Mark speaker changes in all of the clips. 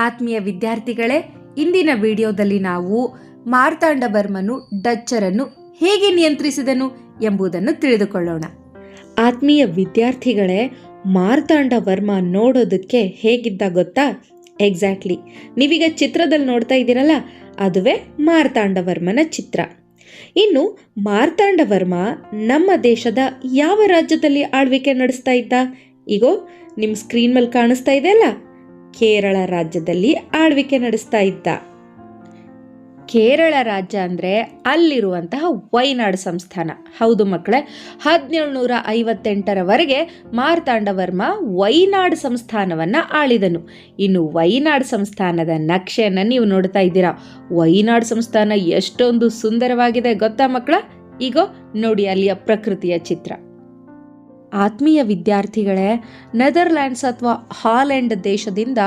Speaker 1: ಆತ್ಮೀಯ ವಿದ್ಯಾರ್ಥಿಗಳೇ, ಇಂದಿನ ವಿಡಿಯೋದಲ್ಲಿ ನಾವು ಮಾರ್ತಾಂಡವರ್ಮನು ಡಚ್ಚರನ್ನು ಹೇಗೆ ನಿಯಂತ್ರಿಸಿದನು ಎಂಬುದನ್ನು ತಿಳಿದುಕೊಳ್ಳೋಣ. ಆತ್ಮೀಯ ವಿದ್ಯಾರ್ಥಿಗಳೇ, ಮಾರ್ತಾಂಡ ವರ್ಮ ನೋಡೋದಕ್ಕೆ ಹೇಗಿದ್ದ ಗೊತ್ತಾ? ಎಕ್ಸಾಕ್ಟ್ಲಿ ನೀವೀಗ ಚಿತ್ರದಲ್ಲಿ ನೋಡ್ತಾ ಇದ್ದೀರಲ್ಲ, ಅದುವೇ ಮಾರ್ತಾಂಡವರ್ಮನ ಚಿತ್ರ. ಇನ್ನು ಮಾರ್ತಾಂಡವರ್ಮ ನಮ್ಮ ದೇಶದ ಯಾವ ರಾಜ್ಯದಲ್ಲಿ ಆಳ್ವಿಕೆ ನಡೆಸ್ತಾ ಇದ್ದ? ಈಗೋ ನಿಮ್ಮ ಸ್ಕ್ರೀನ್ ಮೇಲೆ ಕಾಣಿಸ್ತಾ ಇದೆಯಲ್ಲ ಕೇರಳ ರಾಜ್ಯದಲ್ಲಿ ಆಳ್ವಿಕೆ ನಡೆಸ್ತಾ ಇದ್ದ. ಕೇರಳ ರಾಜ್ಯ ಅಂದರೆ ಅಲ್ಲಿರುವಂತಹ ವೈನಾಡ್ ಸಂಸ್ಥಾನ. ಹೌದು ಮಕ್ಕಳೇ ಹದಿನೇಳುನೂರ ಐವತ್ತೆಂಟರವರೆಗೆ ಮಾರ್ತಾಂಡವರ್ಮ ವೈನಾಡ್ ಸಂಸ್ಥಾನವನ್ನು ಆಳಿದನು. ಇನ್ನು ವೈನಾಡ್ ಸಂಸ್ಥಾನದ ನಕ್ಷೆಯನ್ನು ನೀವು ನೋಡ್ತಾ ಇದ್ದೀರಾ. ವೈನಾಡ್ ಸಂಸ್ಥಾನ ಎಷ್ಟೊಂದು ಸುಂದರವಾಗಿದೆ ಗೊತ್ತಾ ಮಕ್ಕಳ? ಈಗ ನೋಡಿ ಅಲ್ಲಿಯ ಪ್ರಕೃತಿಯ ಚಿತ್ರ. ಆತ್ಮೀಯ ವಿದ್ಯಾರ್ಥಿಗಳೇ, ನೆದರ್ಲ್ಯಾಂಡ್ಸ್ ಅಥವಾ ಹಾಲೆಂಡ್ ದೇಶದಿಂದ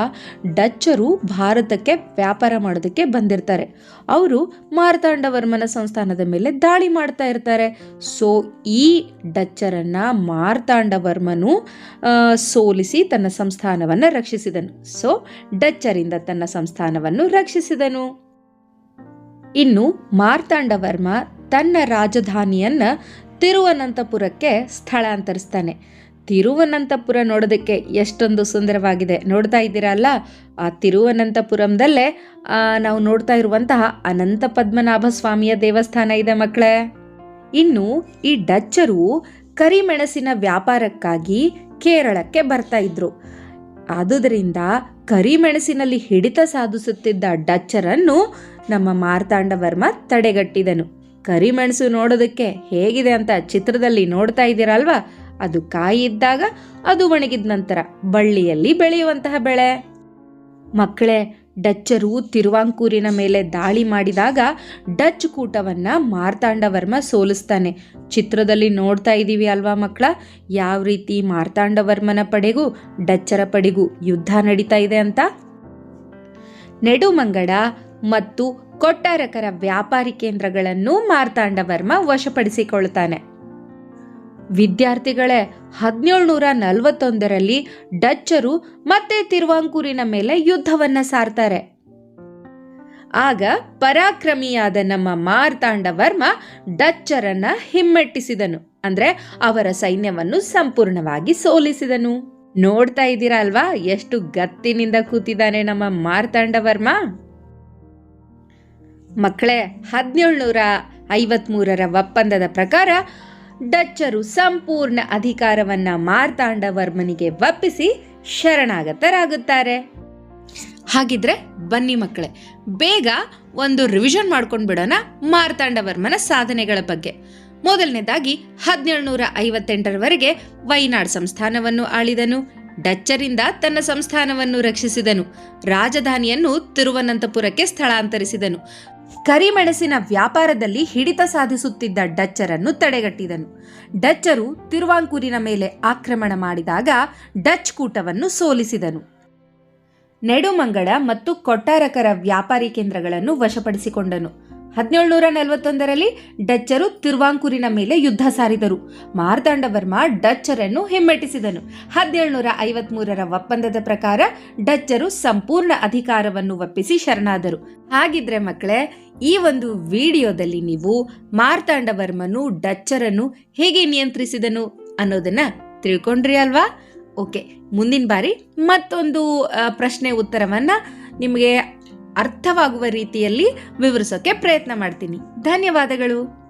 Speaker 1: ಡಚ್ಚರು ಭಾರತಕ್ಕೆ ವ್ಯಾಪಾರ ಮಾಡೋದಕ್ಕೆ ಬಂದಿರ್ತಾರೆ. ಅವರು ಮಾರ್ತಾಂಡವರ್ಮನ ಸಂಸ್ಥಾನದ ಮೇಲೆ ದಾಳಿ ಮಾಡ್ತಾ ಇರ್ತಾರೆ. ಸೊ, ಈ ಡಚ್ಚರನ್ನು ಮಾರ್ತಾಂಡವರ್ಮನು ಸೋಲಿಸಿ ತನ್ನ ಸಂಸ್ಥಾನವನ್ನು ರಕ್ಷಿಸಿದನು. ಸೊ, ಡಚ್ಚರಿಂದ ತನ್ನ ಸಂಸ್ಥಾನವನ್ನು ರಕ್ಷಿಸಿದನು. ಇನ್ನು ಮಾರ್ತಾಂಡವರ್ಮ ತನ್ನ ರಾಜಧಾನಿಯನ್ನ ತಿರುವನಂತಪುರಕ್ಕೆ ಸ್ಥಳಾಂತರಿಸ್ತಾನೆ. ತಿರುವನಂತಪುರ ನೋಡೋದಕ್ಕೆ ಎಷ್ಟೊಂದು ಸುಂದರವಾಗಿದೆ. ನೋಡ್ತಾ ಇದ್ದೀರಲ್ಲ ಆ ತಿರುವನಂತಪುರಂದಲ್ಲೇ ನಾವು ನೋಡ್ತಾ ಇರುವಂತಹ ಅನಂತ ಪದ್ಮನಾಭ ಸ್ವಾಮಿಯ ದೇವಸ್ಥಾನ ಇದೆ ಮಕ್ಕಳೇ. ಇನ್ನು ಈ ಡಚ್ಚರು ಕರಿಮೆಣಸಿನ ವ್ಯಾಪಾರಕ್ಕಾಗಿ ಕೇರಳಕ್ಕೆ ಬರ್ತಾ ಇದ್ರು. ಆದುದರಿಂದ ಕರಿಮೆಣಸಿನಲ್ಲಿ ಹಿಡಿತ ಸಾಧಿಸುತ್ತಿದ್ದ ಡಚ್ಚರನ್ನು ನಮ್ಮ ಮಾರ್ತಾಂಡವರ್ಮ ತಡೆಗಟ್ಟಿದನು. ಕರಿಮೆಣಸು ನೋಡೋದಕ್ಕೆ ಹೇಗಿದೆ ಅಂತ ಚಿತ್ರದಲ್ಲಿ ನೋಡ್ತಾ ಇದ್ದೀರಲ್ವಾ? ಅದು ಕಾಯಿ ಇದ್ದಾಗ ಅದು ಒಣಗಿದ ನಂತರ ಬಳ್ಳಿಯಲ್ಲಿ ಬೆಳೆಯುವಂತಹ ಬೆಳೆ. ಮಕ್ಕಳೇ, ಡಚ್ಚರು ತಿರುವಾಂಕೂರಿನ ಮೇಲೆ ದಾಳಿ ಮಾಡಿದಾಗ ಡಚ್ ಕೂಟವನ್ನ ಮಾರ್ತಾಂಡವರ್ಮ ಸೋಲಿಸ್ತಾನೆ. ಚಿತ್ರದಲ್ಲಿ ನೋಡ್ತಾ ಇದ್ದೀವಿ ಅಲ್ವಾ ಮಕ್ಕಳ? ಯಾವ ರೀತಿ ಮಾರ್ತಾಂಡವರ್ಮನ ಪಡೆಗೂ, ಡಚ್ಚರ ಪಡೆಗೂ ಯುದ್ಧ ನಡೀತಾ ಇದೆ ಅಂತ? ನೆಡುಮಂಗಡ ಮತ್ತು ಕೊಟ್ಟಾರಕರ ವ್ಯಾಪಾರಿ ಕೇಂದ್ರಗಳನ್ನು ಮಾರ್ತಾಂಡವರ್ಮ ವಶಪಡಿಸಿಕೊಳ್ತಾನೆ ವಿದ್ಯಾರ್ಥಿಗಳೇ, ಹದಿನೇಳುನೂರ ನಲವತ್ತೊಂದರಲ್ಲಿ ಡಚ್ಚರು ಮತ್ತೆ ತಿರುವಾಂಕೂರಿನ ಮೇಲೆ ಯುದ್ಧವನ್ನ ಸಾರ್ತಾರೆ. ಆಗ ಪರಾಕ್ರಮಿಯಾದ ನಮ್ಮ ಮಾರ್ತಾಂಡವರ್ಮ ಡಚ್ಚರನ್ನ ಹಿಮ್ಮೆಟ್ಟಿಸಿದನು, ಅಂದ್ರೆ ಅವರ ಸೈನ್ಯವನ್ನು ಸಂಪೂರ್ಣವಾಗಿ ಸೋಲಿಸಿದನು. ನೋಡ್ತಾ ಇದ್ದೀರಾ ಅಲ್ವಾ, ಎಷ್ಟು ಗತ್ತಿನಿಂದ ಕೂತಿದ್ದಾನೆ ನಮ್ಮ ಮಾರ್ತಾಂಡವರ್ಮ? ಮಕ್ಕಳೇ, ಹದಿನೇಳುನೂರ ಐವತ್ಮೂರರ ಒಪ್ಪಂದದ ಪ್ರಕಾರ ಡಚ್ಚರು ಸಂಪೂರ್ಣ ಅಧಿಕಾರವನ್ನ ಮಾರ್ತಾಂಡವರ್ಮನಿಗೆ ಒಪ್ಪಿಸಿ ಶರಣಾಗತರಾಗುತ್ತಾರೆ. ಹಾಗಿದ್ರೆ ಬನ್ನಿ ಮಕ್ಕಳೇ, ಬೇಗ ಒಂದು ರಿವಿಷನ್ ಮಾಡ್ಕೊಂಡು ಬಿಡೋಣ ಮಾರ್ತಾಂಡವರ್ಮನ ಸಾಧನೆಗಳ ಬಗ್ಗೆ. ಮೊದಲನೇದಾಗಿ ಹದಿನೇಳುನೂರ ಐವತ್ತೆಂಟರವರೆಗೆ ವೈನಾಡ್ ಸಂಸ್ಥಾನವನ್ನು ಆಳಿದನು. ಡಚ್ಚರಿಂದ ತನ್ನ ಸಂಸ್ಥಾನವನ್ನು ರಕ್ಷಿಸಿದನು. ರಾಜಧಾನಿಯನ್ನು ತಿರುವನಂತಪುರಕ್ಕೆ ಸ್ಥಳಾಂತರಿಸಿದನು. ಕರಿಮೆಣಸಿನ ವ್ಯಾಪಾರದಲ್ಲಿ ಹಿಡಿತ ಸಾಧಿಸುತ್ತಿದ್ದ ಡಚ್ಚರನ್ನು ತಡೆಗಟ್ಟಿದನು. ಡಚ್ಚರು ತಿರುವಾಂಕೂರಿನ ಮೇಲೆ ಆಕ್ರಮಣ ಮಾಡಿದಾಗ ಡಚ್ ಕೂಟವನ್ನು ಸೋಲಿಸಿದನು. ನೆಡುಮಂಗಳ ಮತ್ತು ಕೊಟ್ಟಾರಕರ ವ್ಯಾಪಾರಿ ಕೇಂದ್ರಗಳನ್ನು ವಶಪಡಿಸಿಕೊಂಡನು. ಹದಿನೇಳುನೂರ ನಲವತ್ತೊಂದರಲ್ಲಿ ಡಚ್ಚರು ತಿರುವಾಂಕೂರಿನ ಮೇಲೆ ಯುದ್ಧ ಸಾರಿದರು. ಮಾರ್ತಾಂಡವರ್ಮ ಡಚ್ಚರನ್ನು ಹಿಮ್ಮೆಟ್ಟಿಸಿದನು. ಹದಿನೇಳುನೂರ ಐವತ್ಮೂರರ ಒಪ್ಪಂದದ ಪ್ರಕಾರ ಡಚ್ಚರು ಸಂಪೂರ್ಣ ಅಧಿಕಾರವನ್ನು ಒಪ್ಪಿಸಿ ಶರಣಾದರು. ಹಾಗಿದ್ರೆ ಮಕ್ಕಳೇ, ಈ ಒಂದು ವಿಡಿಯೋದಲ್ಲಿ ನೀವು ಮಾರ್ತಾಂಡವರ್ಮನು ಡಚ್ಚರನ್ನು ಹೇಗೆ ನಿಯಂತ್ರಿಸಿದನು ಅನ್ನೋದನ್ನ ತಿಳ್ಕೊಂಡ್ರಿ ಅಲ್ವಾ? ಓಕೆ, ಮುಂದಿನ ಬಾರಿ ಮತ್ತೊಂದು ಪ್ರಶ್ನೆ ಉತ್ತರವನ್ನ ನಿಮಗೆ ಅರ್ಥವಾಗುವ ರೀತಿಯಲ್ಲಿ ವಿವರಿಸೋಕೆ ಪ್ರಯತ್ನ ಮಾಡ್ತೀನಿ. ಧನ್ಯವಾದಗಳು.